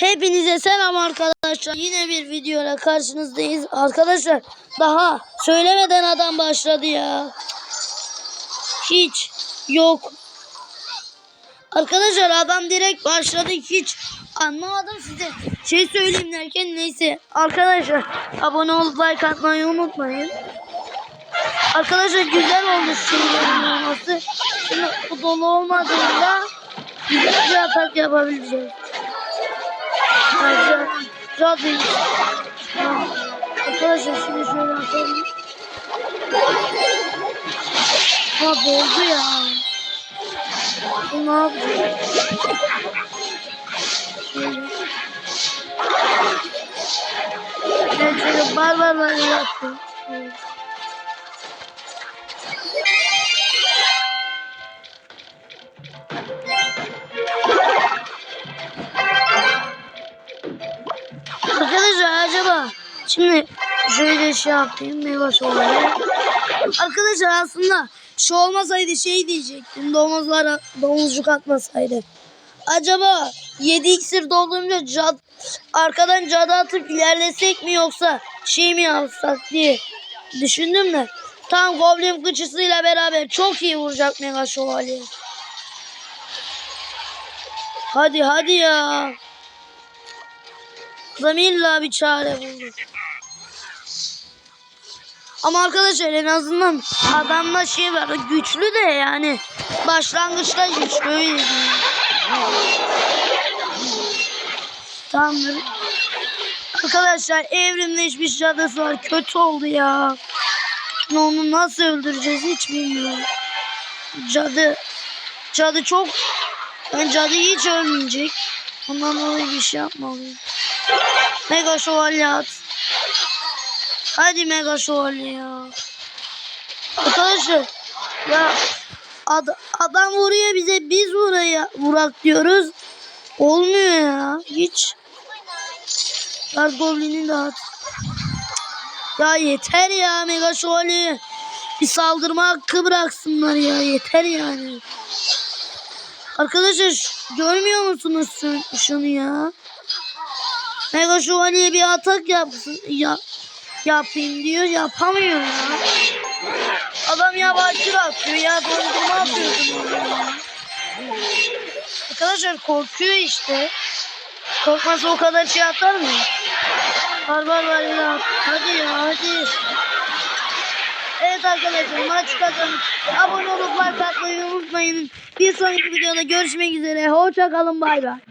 Hepinize selam arkadaşlar. Yine bir videoyla karşınızdayız. Arkadaşlar daha söylemeden adam başladı ya. Hiç yok. Arkadaşlar adam direkt başladı. Hiç anlamadım size. Şey söyleyeyim derken neyse. Arkadaşlar abone olup like atmayı unutmayın. Arkadaşlar güzel olmuş şeylerin olması. Şimdi bu dolu olmadığında güzel bir atak yapabileceğiz. Zaten Arkadaşlar şimdi şöyle atalım. Ha doldu ya. Bu ne? Şöyle. Evet şöyle barbarlar yaptım. Evet. Şimdi şöyle şey yapayım meyve olayı. Arkadaşlar aslında şu olmasaydı şey diyecektim. Domuzlara domuzcuk atmasaydı. Acaba 7 iksir doldurunca cad, arkadan cadı atıp ilerlesek mi yoksa şey mi yapsak diye düşündüm de. Tam goblin kıçısıyla beraber çok iyi vuracak mega şövalye. Hadi hadi ya. Adam illa bir çare buldu. Ama arkadaşlar en azından adamda şey var güçlü de yani başlangıçta güçlü öyle. Tamamdır. Arkadaşlar evrimleşmiş cadısı var kötü oldu ya. Şimdi Onu nasıl öldüreceğiz hiç bilmiyorum. Cadı cadı çok ben cadı hiç ölmeyecek. Ondan dolayı bir şey yapmalıyım. Mega şövalye at. Hadi mega şövalye ya. Arkadaşlar ya ad, adam vuruyor bize biz vuraya vurak diyoruz. Olmuyor ya hiç. Guard Goblin'i de at. Ya yeter ya mega şövalye. Bir saldırma hakkı bıraksınlar ya yeter yani. Arkadaşlar görmüyor musunuz şu- şunu ya? Mega şövalye bir atak yapsın ya yapayım diyor yapamıyor ya. Adam ya bakır atıyor ya dondurma atıyor. ya. Arkadaşlar korkuyor işte. Korkmasa o kadar şey atar mı? Barbar var ya. Hadi ya hadi. Evet arkadaşlar maç kazandı. Abone olup like atmayı unutmayın. Bir sonraki videoda görüşmek üzere. Hoşça kalın bay bay.